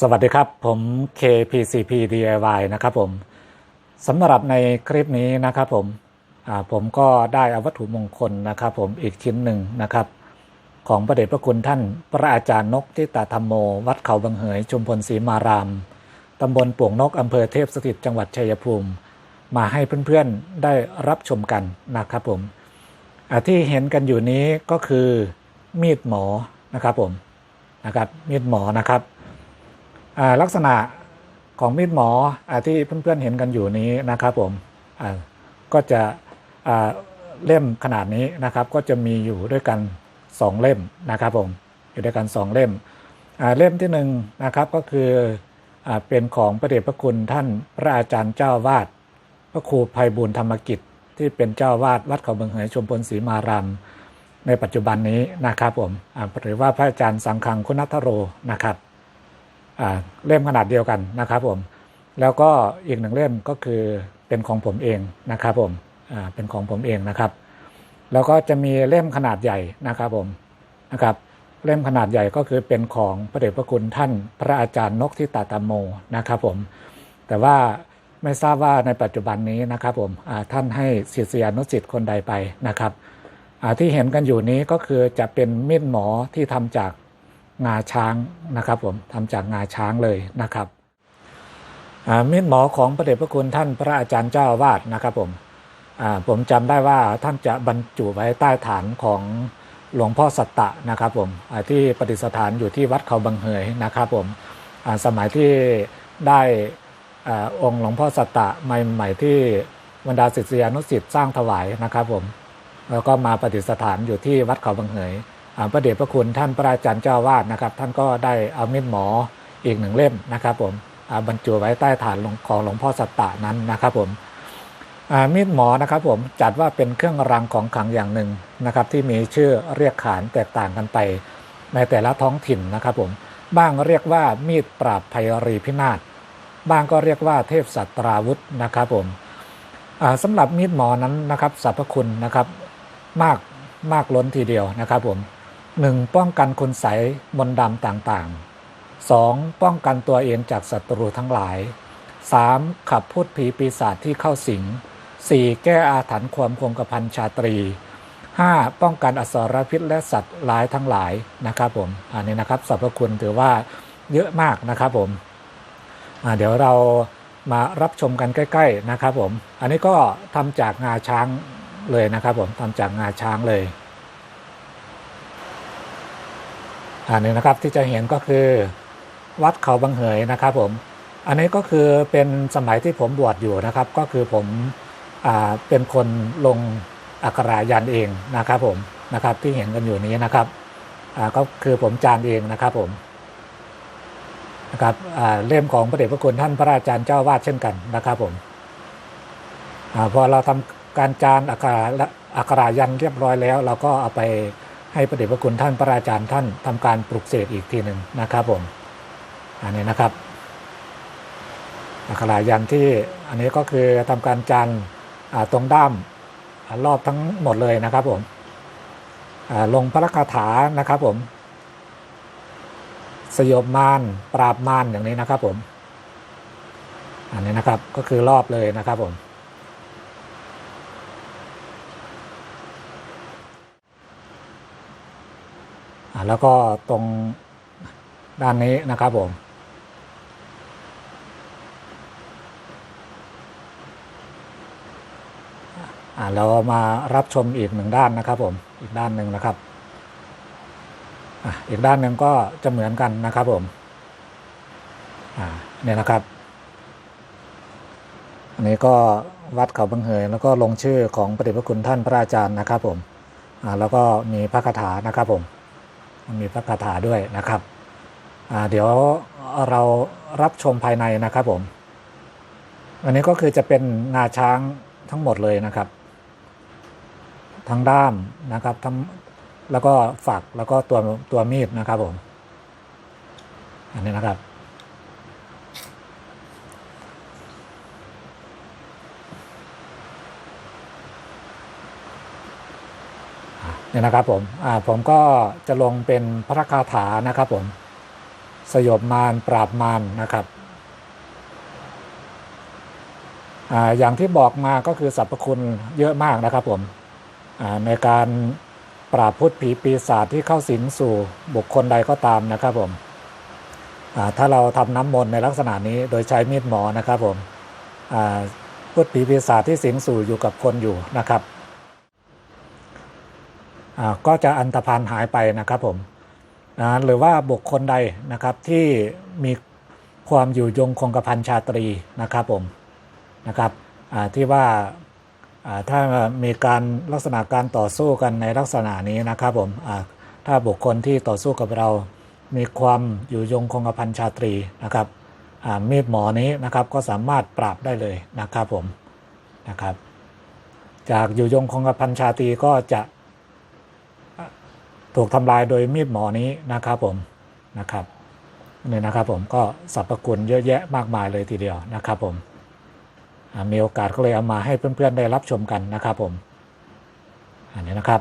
สวัสดีครับ ผม KPCP DIY นะครับผมสำหรับในคลิปนี้นะครับผมผมก็ได้อาวัตถุมงคลนะครับ ผมอีกชิ้นหนึ่งนะครับ ของพระเดชพระคุณท่านพระอาจารย์นกทิตาธรรมโม วัดเขาบางเหยชุมพลศรีมารามตำบลป่วงนกอำเภอเทพสถิตจังหวัดชัยภูมิ มาให้เพื่อนๆได้รับชมกันนะครับผมที่เห็นกันอยู่นี้ก็คือมีดหมอนะครับผมนะครับมีดหมอนะครับ ลักษณะของมีดหมออที่เพื่อนๆเห็นกันอยู่นี้นะครับผมก็จะเล่มขนาดนี้นะครับก็จะมีอยู่ด้วยกัน 2 เล่มนะครับผมอยู่ด้วยกัน 2 เล่มเล่มที่หนึ่งนะครับก็คืออเป็นของพระเดชพระคุณท่านพระอาจารย์เจ้าวาดพระครูภัยบุญธรรมกิจ ที่เป็นเจ้าวาดวัดเขาเบืองเหยชมพลศรีมารามในปัจจุบันนี้นะครับผมหรือว่าพระอาจารย์สังฆังคุณัทโรนะครับ เล่มขนาดเดียวกันนะครับผมแล้วก็อีกหนึ่งเล่มก็คือเป็นของผมเองนะครับผมเป็นของผมเองนะครับ แล้วก็จะมีเล่มขนาดใหญ่นะครับผมนะครับเล่มขนาดใหญ่ก็คือเป็นของพระเดชพระคุณท่านพระอาจารย์นกที่ตาตามโมนะครับผมแต่ว่าไม่ทราบว่าในปัจจุบันนี้นะครับผมท่านให้ศิษยานุศิษย์คนใดไปนะครับที่เห็นกันอยู่นี้ก็คือจะเป็นมีดหมอที่ทำจาก งาช้างนะครับผมทำจากงาช้างเลยนะครับมีดหมอของพระเดชพระคุณท่านพระอาจารย์เจ้าวาสนะครับผมผมจำได้ว่าท่านจะบรรจุไว้ใต้ฐานของหลวงพ่อสัตตะนะครับผมที่ประดิษฐานอยู่ที่วัดเขาบางเหยนะครับผมสมัยที่ได้อองค์หลวงพ่อสัตตะใหม่ๆที่บรรดาศิษยานุศิษย์สร้างถวายนะครับผมแล้วก็มาประดิษฐานอยู่ที่วัดเขาบางเหย พระเดชพระคุณท่านพระอาจารย์เจ้าวาดนะครับ ท่านก็ได้เอามีดหมออีกหนึ่งเล่มนะครับผมบรรจุไว้ใต้ฐานของหลวงพ่อสัตตะนั้นนะครับผมมีดหมอนะครับผมจัดว่าเป็นเครื่องรางของขลังอย่างหนึ่งนะครับที่มีชื่อเรียกขานแตกต่างกันไป ในแต่ละท้องถิ่นนะครับผมบ้างเรียกว่ามีดปราบภัยรีพินาศบ้างก็เรียกว่าเทพสัตราวุธนะครับผมอ่าสำหรับมีดหมอนั้นนะครับสรรพคุณนะครับมากมากล้นทีเดียวนะครับผม หนึ่งป้องกันคุณใสมนดำต่างๆ 2. ป้องกันตัวเองจากศัตรูทั้งหลาย 3. ขับพูดผีปีศาจที่เข้าสิง 4. แก้อาถรรพ์ความคงกระพันชาตรี 5. ป้องกันอสรพิษและสัตว์ร้ายทั้งหลายนะครับผมอันนี้นะครับสรรพคุณถือว่าเยอะมากนะครับผมเดี๋ยวเรามารับชมกันใกล้ ๆนะครับผม อันนี้ก็ทำจากงาช้างเลยนะครับผมทำจากงาช้างเลย อันนี้นะครับที่จะเห็นก็คือวัดเขาบางเหยนะครับผม อันนี้ก็คือเป็นสมัยที่ผมบวชอยู่นะครับ ก็คือผมอเป็นคนลงอักขรายันเองนะครับผมนะครับที่เห็นกันอยู่นี้นะครับก็คือผมจานเองนะครับผมนะครับเล่มของพระเดชพระคุณท่านพระอาจารย์เจ้าวาดเช่นกันนะครับผมอพอเราทำการจานอักขระอักขรายันเรียบร้อยแล้ว เราก็เอาไป ให้พระเดชพระคุณท่านพระอาจารย์ท่านทำการปลุกเสกอีกทีหนึ่งนะครับผมอันนี้นะครับอักขรายันที่อันนี้ก็คือทำการจันตรงด้ามรอบทั้งหมดเลยนะครับผมลงพระคาถานะครับผม สยบมารปราบมารอย่างนี้นะครับผม อันนี้นะครับก็คือรอบเลยนะครับผม แล้วก็ตรงด้านนี้นะครับผม เรามารับชมอีกหนึ่งด้านนะครับผม อีกด้านหนึ่งนะครับอีกด้านหนึ่งก็จะเหมือนกันนะครับผมเนี่ยนะครับ อันนี้ก็วัดเขาบังเหยแล้วก็ลงชื่อของพระเดชพระคุณท่านพระอาจารย์นะครับผมแล้วก็มีพระคาถานะครับผม มีพระคาถาด้วยนะครับ เดี๋ยวเรารับชมภายในนะครับผมอันนี้ก็คือจะเป็นงาช้างทั้งหมดเลยนะครับ ทั้งด้ามนะครับทั้งแล้วก็ฝักแล้วก็ตัวตัวมีดนะครับผม อันนี้นะครับ เนี่ยนะครับผมผมก็จะลงเป็นพระคาถานะครับผม สยบมารปราบมารนะครับออย่างที่บอกมาก็คือสรรพคุณเยอะมากนะครับผมในการปราบพุทธผีปีศาจที่เข้าสิงสู่บุคคลใดก็ตามนะครับผมถ้าเราทำน้ำมนต์ในลักษณะนี้โดยใช้มีดหมอนะครับผมพุทธผีปีศาจที่สิงสู่อยู่กับคนอยู่นะครับ ก็จะอันตรพานหายไปนะครับผมนะหรือว่าบุคคลใดนะครับที่มีความอยู่ยงคงกระพันชาตรีนะครับผมนะครับที่ว่าถ้ามีการลักษณะการต่อสู้กันในลักษณะนี้นะครับผมถ้าบุคคลที่ต่อสู้กับเรา มีความอยู่ยงคงกระพันชาตรีนะครับมีดหมอนี้นะครับก็สามารถปราบได้เลยนะครับผมนะครับ จากอยู่ยงคงกระพันชาตรีก็จะ ถูกทำลายโดยมีดหมอนี้นะครับผมนะครับนี่นะครับผมก็สรรพคุณเยอะแยะมากมายเลยทีเดียวนะครับผมมีโอกาสก็เลยเอามาให้เพื่อนๆได้รับชมกันนะครับผมอันนี้นะครับ